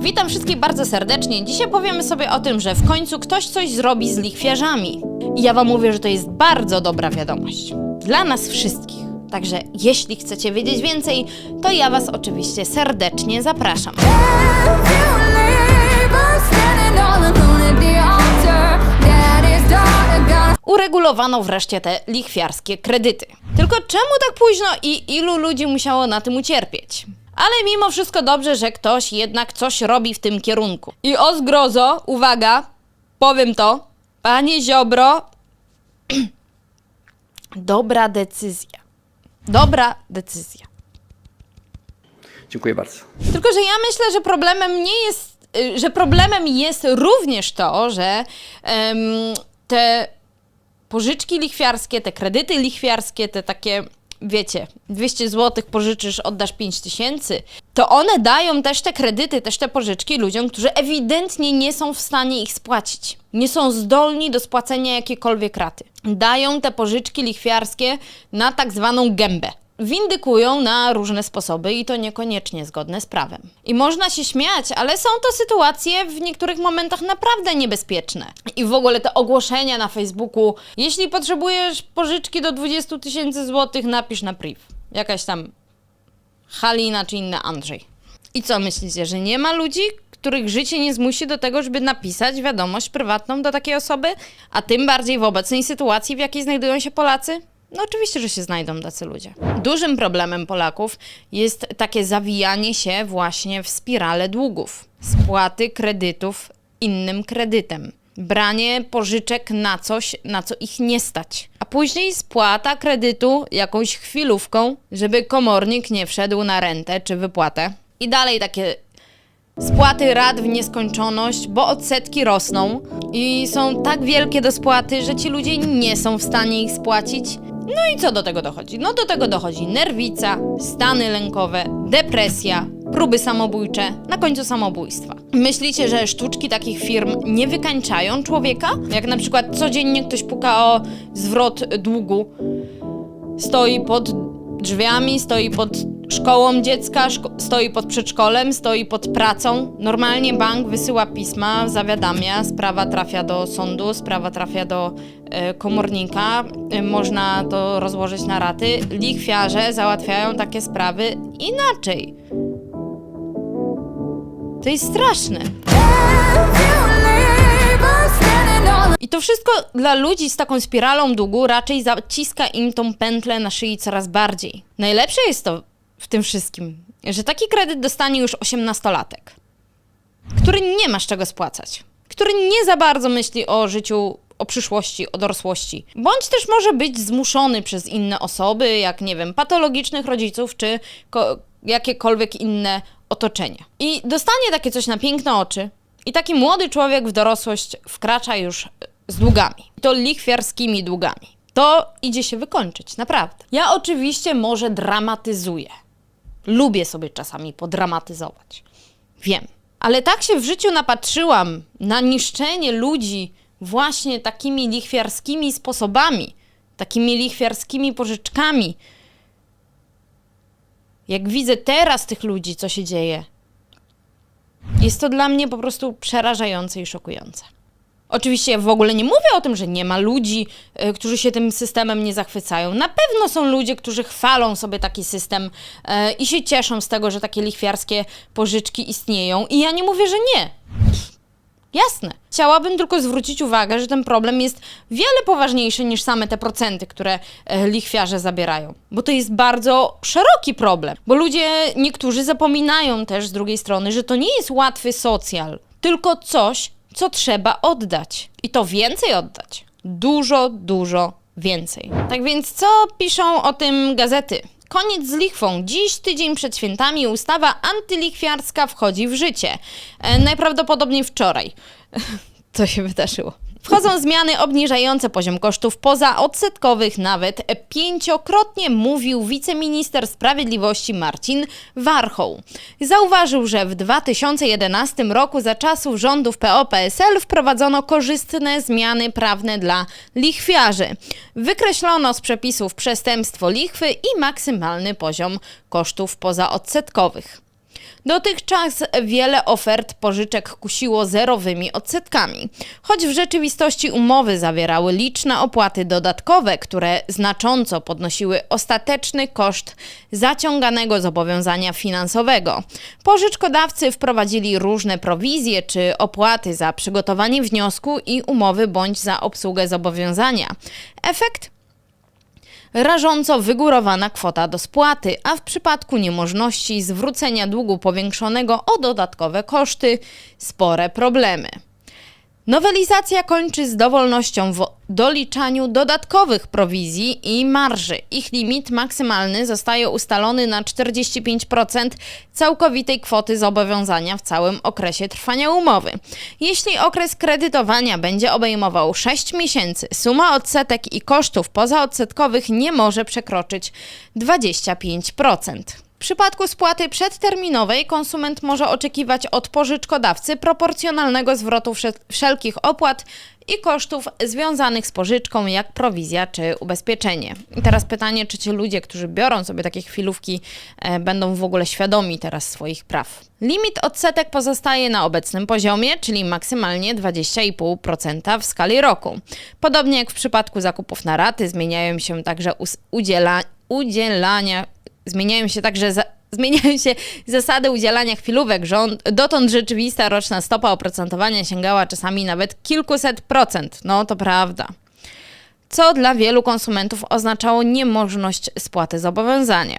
Witam wszystkich bardzo serdecznie. Dzisiaj powiemy sobie o tym, że w końcu ktoś coś zrobi z lichwiarzami. I ja wam mówię, że to jest bardzo dobra wiadomość. Dla nas wszystkich. Także jeśli chcecie wiedzieć więcej, to ja was oczywiście serdecznie zapraszam. Uregulowano wreszcie te lichwiarskie kredyty. Tylko czemu tak późno i ilu ludzi musiało na tym ucierpieć? Ale mimo wszystko dobrze, że ktoś jednak coś robi w tym kierunku. I o zgrozo, uwaga, powiem to, panie Ziobro, dobra decyzja. Dobra decyzja. Dziękuję bardzo. Tylko, że ja myślę, że problemem nie jest, y, że problemem jest również to, że em, te pożyczki lichwiarskie, te kredyty lichwiarskie, te takie, wiecie, 200 zł pożyczysz, oddasz 5 tysięcy, to one dają też te kredyty, też te pożyczki ludziom, którzy ewidentnie nie są w stanie ich spłacić. Nie są zdolni do spłacenia jakiejkolwiek raty. Dają te pożyczki lichwiarskie na tak zwaną gębę windykują na różne sposoby i to niekoniecznie zgodne z prawem. I można się śmiać, ale są to sytuacje w niektórych momentach naprawdę niebezpieczne. I w ogóle te ogłoszenia na Facebooku, jeśli potrzebujesz pożyczki do 20 tysięcy złotych, napisz na priv. Jakaś tam Halina czy inny Andrzej. I co myślicie, że nie ma ludzi, których życie nie zmusi do tego, żeby napisać wiadomość prywatną do takiej osoby? A tym bardziej w obecnej sytuacji, w jakiej znajdują się Polacy? No oczywiście, że się znajdą tacy ludzie. Dużym problemem Polaków jest takie zawijanie się właśnie w spirale długów. Spłaty kredytów innym kredytem. Branie pożyczek na coś, na co ich nie stać. A później spłata kredytu jakąś chwilówką, żeby komornik nie wszedł na rentę czy wypłatę. I dalej takie Spłaty rat w nieskończoność, bo odsetki rosną i są tak wielkie do spłaty, że ci ludzie nie są w stanie ich spłacić. No i co do tego dochodzi? No do tego dochodzi nerwica, stany lękowe, depresja, próby samobójcze, na końcu samobójstwa. Myślicie, że sztuczki takich firm nie wykańczają człowieka? Jak na przykład codziennie ktoś puka o zwrot długu, stoi pod drzwiami, stoi pod szkołą dziecka, szko- stoi pod przedszkolem, stoi pod pracą. Normalnie bank wysyła pisma, zawiadamia, sprawa trafia do sądu, sprawa trafia do e, komornika, e, można to rozłożyć na raty. Lichwiarze załatwiają takie sprawy inaczej. To jest straszne. I to wszystko dla ludzi z taką spiralą długu raczej zaciska im tą pętlę na szyi coraz bardziej. Najlepsze jest to w tym wszystkim, że taki kredyt dostanie już osiemnastolatek, który nie ma z czego spłacać, który nie za bardzo myśli o życiu, o przyszłości, o dorosłości, bądź też może być zmuszony przez inne osoby, jak nie wiem, patologicznych rodziców czy ko- jakiekolwiek inne otoczenie. I dostanie takie coś na piękne oczy, i taki młody człowiek w dorosłość wkracza już z długami. To lichwiarskimi długami. To idzie się wykończyć, naprawdę. Ja oczywiście może dramatyzuję. Lubię sobie czasami podramatyzować. Wiem. Ale tak się w życiu napatrzyłam na niszczenie ludzi właśnie takimi lichwiarskimi sposobami, takimi lichwiarskimi pożyczkami. Jak widzę teraz tych ludzi, co się dzieje, jest to dla mnie po prostu przerażające i szokujące. Oczywiście w ogóle nie mówię o tym, że nie ma ludzi, y, którzy się tym systemem nie zachwycają. Na pewno są ludzie, którzy chwalą sobie taki system y, i się cieszą z tego, że takie lichwiarskie pożyczki istnieją. I ja nie mówię, że nie. Jasne. Chciałabym tylko zwrócić uwagę, że ten problem jest wiele poważniejszy niż same te procenty, które e, lichwiarze zabierają. Bo to jest bardzo szeroki problem. Bo ludzie, niektórzy zapominają też z drugiej strony, że to nie jest łatwy socjal, tylko coś, co trzeba oddać. I to więcej oddać. Dużo, dużo więcej. Tak więc co piszą o tym gazety? Koniec z lichwą. Dziś, tydzień przed świętami, ustawa antylichwiarska wchodzi w życie. E, najprawdopodobniej wczoraj. Co się wydarzyło? Wchodzą zmiany obniżające poziom kosztów pozaodsetkowych nawet pięciokrotnie, mówił wiceminister sprawiedliwości Marcin Warchoł. Zauważył, że w 2011 roku za czasów rządów PO-PSL wprowadzono korzystne zmiany prawne dla lichwiarzy. Wykreślono z przepisów przestępstwo lichwy i maksymalny poziom kosztów pozaodsetkowych. Dotychczas wiele ofert pożyczek kusiło zerowymi odsetkami, choć w rzeczywistości umowy zawierały liczne opłaty dodatkowe, które znacząco podnosiły ostateczny koszt zaciąganego zobowiązania finansowego. Pożyczkodawcy wprowadzili różne prowizje czy opłaty za przygotowanie wniosku i umowy bądź za obsługę zobowiązania. Efekt rażąco wygórowana kwota do spłaty, a w przypadku niemożności zwrócenia długu powiększonego o dodatkowe koszty spore problemy. Nowelizacja kończy z dowolnością doliczaniu dodatkowych prowizji i marży. Ich limit maksymalny zostaje ustalony na 45% całkowitej kwoty zobowiązania w całym okresie trwania umowy. Jeśli okres kredytowania będzie obejmował 6 miesięcy, suma odsetek i kosztów pozaodsetkowych nie może przekroczyć 25%. W przypadku spłaty przedterminowej konsument może oczekiwać od pożyczkodawcy proporcjonalnego zwrotu wszelkich opłat i kosztów związanych z pożyczką, jak prowizja czy ubezpieczenie. I teraz pytanie, czy ci ludzie, którzy biorą sobie takie chwilówki, e, będą w ogóle świadomi teraz swoich praw. Limit odsetek pozostaje na obecnym poziomie, czyli maksymalnie 20,5% w skali roku. Podobnie jak w przypadku zakupów na raty, zmieniają się także udziela udzielania Zmieniają się także za, zmieniają się zasady udzielania chwilówek. Rząd, dotąd rzeczywista roczna stopa oprocentowania sięgała czasami nawet kilkuset procent. No to prawda. Co dla wielu konsumentów oznaczało niemożność spłaty zobowiązania.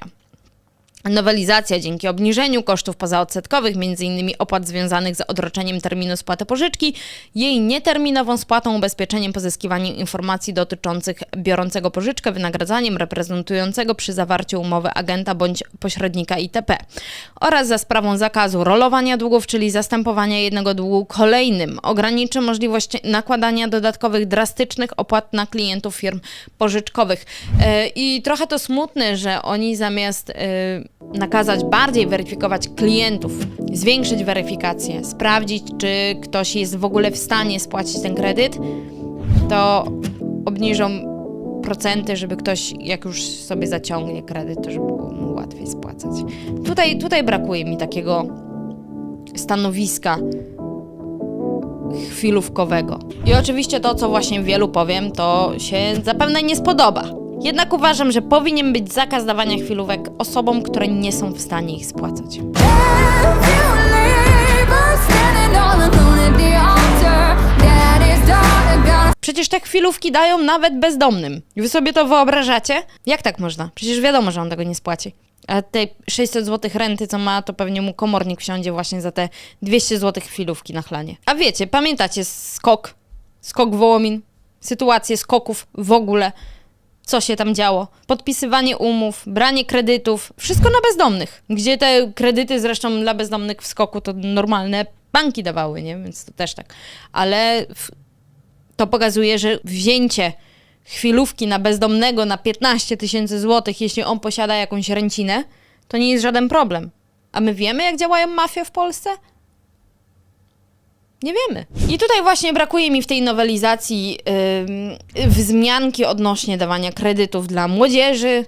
Nowelizacja dzięki obniżeniu kosztów pozaodsetkowych, m.in. opłat związanych z odroczeniem terminu spłaty pożyczki, jej nieterminową spłatą, ubezpieczeniem, pozyskiwaniem informacji dotyczących biorącego pożyczkę, wynagradzaniem reprezentującego przy zawarciu umowy agenta bądź pośrednika itp. oraz za sprawą zakazu rolowania długów, czyli zastępowania jednego długu kolejnym, ograniczy możliwość nakładania dodatkowych drastycznych opłat na klientów firm pożyczkowych. E, I trochę to smutne, że oni zamiast e, nakazać bardziej weryfikować klientów, zwiększyć weryfikację, sprawdzić, czy ktoś jest w ogóle w stanie spłacić ten kredyt, to obniżą procenty, żeby ktoś, jak już sobie zaciągnie kredyt, to żeby było mu łatwiej spłacać. Tutaj, tutaj brakuje mi takiego stanowiska chwilówkowego. I oczywiście to, co właśnie wielu powiem, to się zapewne nie spodoba. Jednak uważam, że powinien być zakaz dawania chwilówek osobom, które nie są w stanie ich spłacać. Przecież te chwilówki dają nawet bezdomnym. Wy sobie to wyobrażacie? Jak tak można? Przecież wiadomo, że on tego nie spłaci. A te 600 zł renty, co ma, to pewnie mu komornik wsiądzie właśnie za te 200 zł chwilówki na chlanie. A wiecie, pamiętacie skok? Skok Wołomin? Sytuację skoków w ogóle co się tam działo. Podpisywanie umów, branie kredytów, wszystko na bezdomnych. Gdzie te kredyty zresztą dla bezdomnych w skoku to normalne banki dawały, nie? Więc to też tak. Ale to pokazuje, że wzięcie chwilówki na bezdomnego na 15 tysięcy złotych, jeśli on posiada jakąś ręcinę, to nie jest żaden problem. A my wiemy, jak działają mafie w Polsce? Nie wiemy. I tutaj właśnie brakuje mi w tej nowelizacji yy, wzmianki odnośnie dawania kredytów dla młodzieży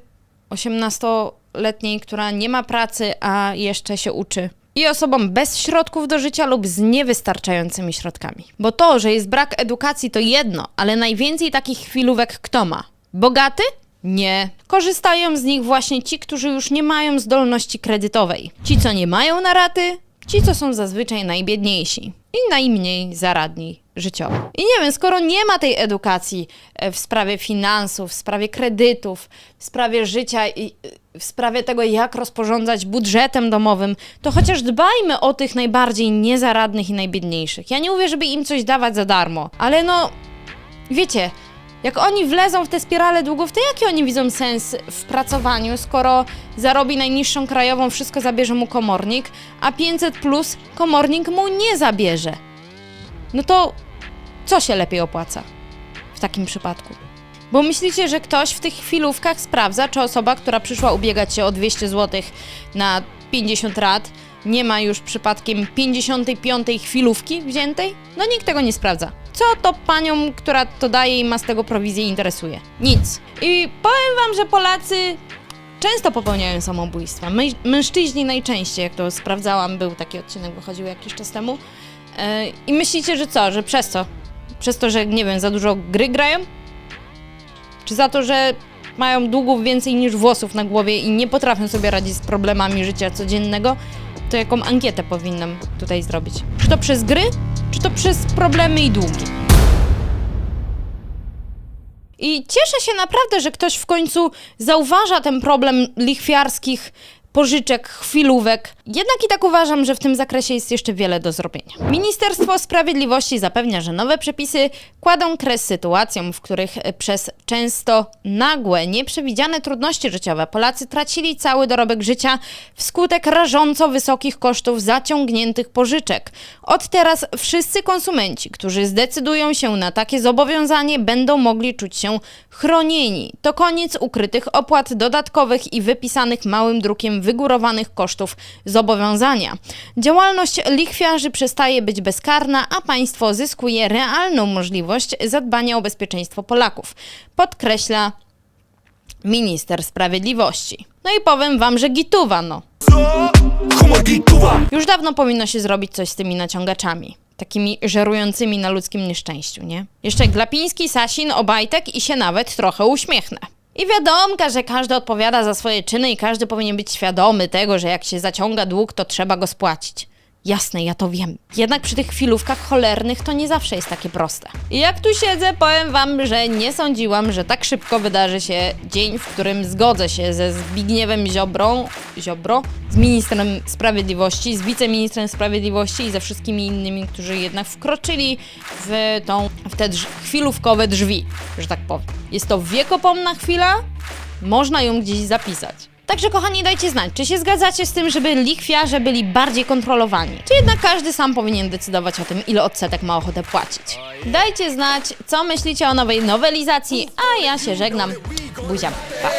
18-letniej, która nie ma pracy, a jeszcze się uczy. I osobom bez środków do życia lub z niewystarczającymi środkami. Bo to, że jest brak edukacji, to jedno, ale najwięcej takich chwilówek kto ma? Bogaty? Nie. Korzystają z nich właśnie ci, którzy już nie mają zdolności kredytowej. Ci, co nie mają na raty, ci, co są zazwyczaj najbiedniejsi i najmniej zaradni życiowo. I nie wiem, skoro nie ma tej edukacji e, w sprawie finansów, w sprawie kredytów, w sprawie życia i e, w sprawie tego, jak rozporządzać budżetem domowym, to chociaż dbajmy o tych najbardziej niezaradnych i najbiedniejszych. Ja nie mówię, żeby im coś dawać za darmo, ale no, wiecie, jak oni wlezą w te spirale długów, to jaki oni widzą sens w pracowaniu, skoro zarobi najniższą krajową, wszystko zabierze mu komornik, a 500 plus komornik mu nie zabierze? No to co się lepiej opłaca w takim przypadku? Bo myślicie, że ktoś w tych chwilówkach sprawdza, czy osoba, która przyszła ubiegać się o 200 zł na 50 rat, nie ma już przypadkiem 55 chwilówki wziętej? No nikt tego nie sprawdza. Co to panią, która to daje i ma z tego prowizję interesuje? Nic. I powiem wam, że Polacy często popełniają samobójstwa. Mężczyźni najczęściej, jak to sprawdzałam, był taki odcinek, wychodził jakiś czas temu. E, I myślicie, że co, że przez co? Przez to, że nie wiem, za dużo gry grają? Czy za to, że mają długów więcej niż włosów na głowie i nie potrafią sobie radzić z problemami życia codziennego? To jaką ankietę powinnam tutaj zrobić? Czy to przez gry, czy to przez problemy i długi? I cieszę się naprawdę, że ktoś w końcu zauważa ten problem lichwiarskich pożyczek, chwilówek. Jednak i tak uważam, że w tym zakresie jest jeszcze wiele do zrobienia. Ministerstwo Sprawiedliwości zapewnia, że nowe przepisy kładą kres sytuacjom, w których przez często nagłe, nieprzewidziane trudności życiowe Polacy tracili cały dorobek życia wskutek rażąco wysokich kosztów zaciągniętych pożyczek. Od teraz wszyscy konsumenci, którzy zdecydują się na takie zobowiązanie, będą mogli czuć się chronieni. To koniec ukrytych opłat dodatkowych i wypisanych małym drukiem wygórowanych kosztów zobowiązania. Działalność lichwiarzy przestaje być bezkarna, a państwo zyskuje realną możliwość zadbania o bezpieczeństwo Polaków. Podkreśla minister sprawiedliwości. No i powiem wam, że gituwa, no. Już dawno powinno się zrobić coś z tymi naciągaczami. Takimi żerującymi na ludzkim nieszczęściu, nie? Jeszcze Glapiński, Sasin, Obajtek i się nawet trochę uśmiechnę. I wiadomka, że każdy odpowiada za swoje czyny i każdy powinien być świadomy tego, że jak się zaciąga dług, to trzeba go spłacić. Jasne, ja to wiem. Jednak przy tych chwilówkach cholernych to nie zawsze jest takie proste. Jak tu siedzę, powiem wam, że nie sądziłam, że tak szybko wydarzy się dzień, w którym zgodzę się ze Zbigniewem Ziobrą, Ziobro, z ministrem sprawiedliwości, z wiceministrem sprawiedliwości i ze wszystkimi innymi, którzy jednak wkroczyli w, tą, w te drz- chwilówkowe drzwi, że tak powiem. Jest to wiekopomna chwila, można ją gdzieś zapisać. Także kochani, dajcie znać, czy się zgadzacie z tym, żeby lichwiarze byli bardziej kontrolowani, czy jednak każdy sam powinien decydować o tym, ile odsetek ma ochotę płacić. Dajcie znać, co myślicie o nowej nowelizacji, a ja się żegnam. Buziam. Pa.